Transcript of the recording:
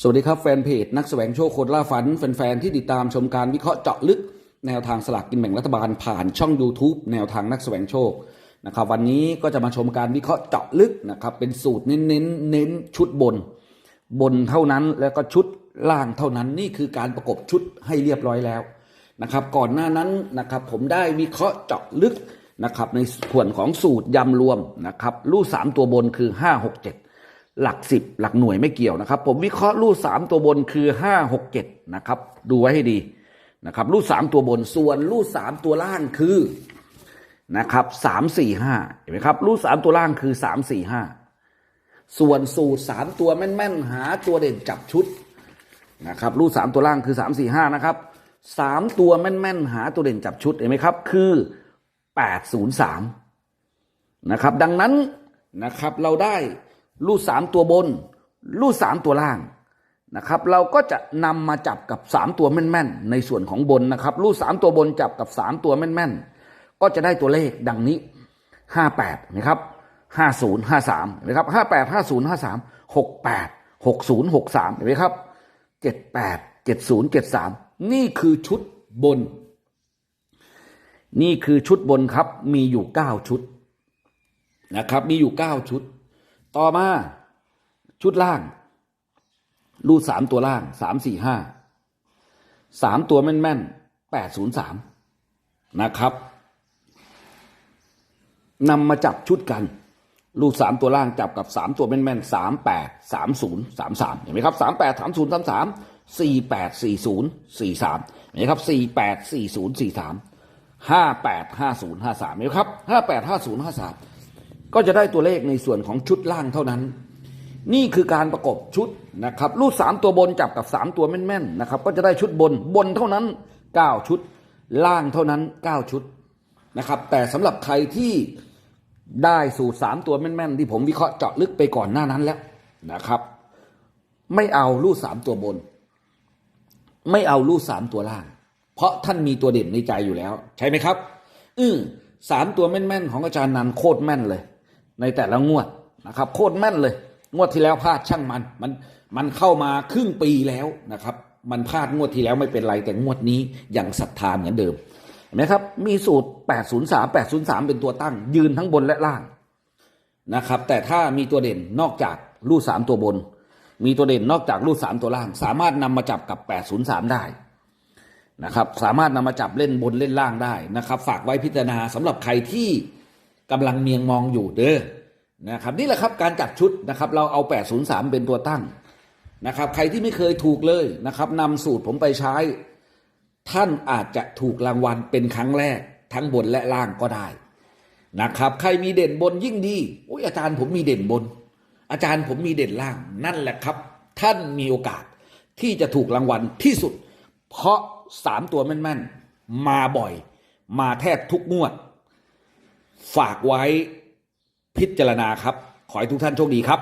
สวัสดีครับแฟนเพจนักแสวงโชคคนล่าฝัน แฟนๆที่ติดตามชมการวิเคราะห์เจาะลึก แนวทางสลากกินแบ่งรัฐบาลผ่านช่อง YouTube แนวทางนักแสวงโชคนะครับวันนี้ก็จะมาชมการวิเคราะห์เจาะลึกนะครับเป็นสูตรเน้นเน้นๆเน้นชุดบน บนเท่านั้นแล้วก็ชุดล่างเท่านั้นนี่คือการประกบชุดให้เรียบร้อยแล้วนะครับก่อนหน้านั้นนะครับผมได้วิเคราะห์เจาะลึกนะครับในส่วนของสูตรยำรวมนะครับลู่สามตัวบนคือ5 6 7 หลักสิบหลักหน่วยไม่เกี่ยวนะครับ ผมวิเคราะห์รูดสามตัวบนคือห้าหกเจ็ดนะครับ ดูไว้ให้ดีนะครับรูดสามตัวบนส่วนรูดสามตัวล่างคือนะครับสามสี่ห้าเห็นไหมครับรูดสามตัวล่างคือสามสี่ห้าส่วนสูตรสามตัวแม่นๆ หาตัวเด่นจับชุดนะครับรูดสามตัวล่างคือสามสี่ห้านะครับสามตัวแม่นๆ หาตัวเด่นจับชุดเห็นไหมครับ คือแปดศูนย์สามนะครับ ดังนั้นนะครับเราได้ ลูดสามตัวบนลูดสามตัวล่างนะครับ เราก็จะนำมาจับกับสามตัวแม่นๆ ในส่วนของบนนะครับลูดสามตัวบนจับกับสามตัวแม่นๆ ก็จะได้ตัวเลขดังนี้ห้าแปดนะครับห้าศูนย์ห้าสามนะครับห้าแปดห้าศูนย์ห้าสามหกแปดหกศูนย์หกสามเห็นไหมครับเจ็ดแปดเจ็ดศูนย์เจ็ดสามนี่คือชุดบน นี่คือชุดบนครับมีอยู่เก้าชุดนะครับ มีอยู่เก้าชุด ต่อมาชุดล่าง รูดสามตัวล่างสามสี่ห้าสามตัวแม่นแม่นแปดศูนย์สามนะครับนำมาจับชุดกัน รูดสามตัวล่างจับกับสามตัวแม่นแม่นสามแปดสามศูนย์สามสามเห็นไหมครับสามแปดสามศูนย์สามสามสี่แปดสี่ศูนย์สี่สามเห็นไหมครับสี่แปดสี่ศูนย์สี่สามห้าแปดห้าศูนย์ห้าสามเห็นไหมครับห้าแปดห้าศูนย์ห้าสาม ก็จะได้ตัวเลขในส่วนของชุดล่างเท่านั้น นี่คือการประกบชุดนะครับรูดสามตัวบนจับกับสามตัวแม่นๆนะครับก็จะได้ชุดบนบนเท่านั้นเก้าชุด ล่างเท่านั้นเก้าชุดนะครับแต่สำหรับใครที่ได้สูตรสามตัวแม่นๆ ที่ผมวิเคราะห์เจาะลึกไปก่อนหน้านั้นแล้วนะครับ ไม่เอารูดสามตัวบน ไม่เอารูดสามตัวล่าง เพราะท่านมีตัวเด่นในใจอยู่แล้ว ใช่ไหมครับ อือสามตัวแม่นๆ ของอาจารย์นันโคตรแม่นเลย ในแต่ละงวดนะครับ โคตรแม่นเลย งวดที่แล้วพลาดช่างมัน มันมันเข้ามาครึ่งปีแล้วนะครับ มันพลาดงวดที่แล้วไม่เป็นไรแต่งวดนี้ยังศรัทธาเหมือนเดิมเห็นไหมครับ มีสูตร 803 803 เป็นตัวตั้ง ยืนทั้งบนและล่างนะครับ แต่ถ้ามีตัวเด่นนอกจากรูดสามตัวบน มีตัวเด่นนอกจากรูดสามตัวล่าง สามารถนำมาจับกับ 803 ได้นะครับ สามารถนำมาจับเล่นบนเล่นล่างได้นะครับ ฝากไว้พิจารณาสำหรับใครที่ กำลังเมียงมองอยู่เด้อนะครับนี่แหละครับการจับชุดนะครับ เราเอา 803 เป็นตัวตั้งนะครับ ใครที่ไม่เคยถูกเลยนะครับนำสูตรผมไปใช้ ท่านอาจจะถูกรางวัลเป็นครั้งแรก ทั้งบนและล่างก็ได้นะครับ ใครมีเด่นบนยิ่งดีอุ้ยอาจารย์ผมมีเด่นบน อาจารย์ผมมีเด่นล่างนั่นแหละครับ ท่านมีโอกาสที่จะถูกรางวัลที่สุด เพราะสามตัวแม่นๆ มาบ่อย มาแทบทุกงวด ฝากไว้พิจารณาครับ ขอให้ทุกท่านโชคดีครับ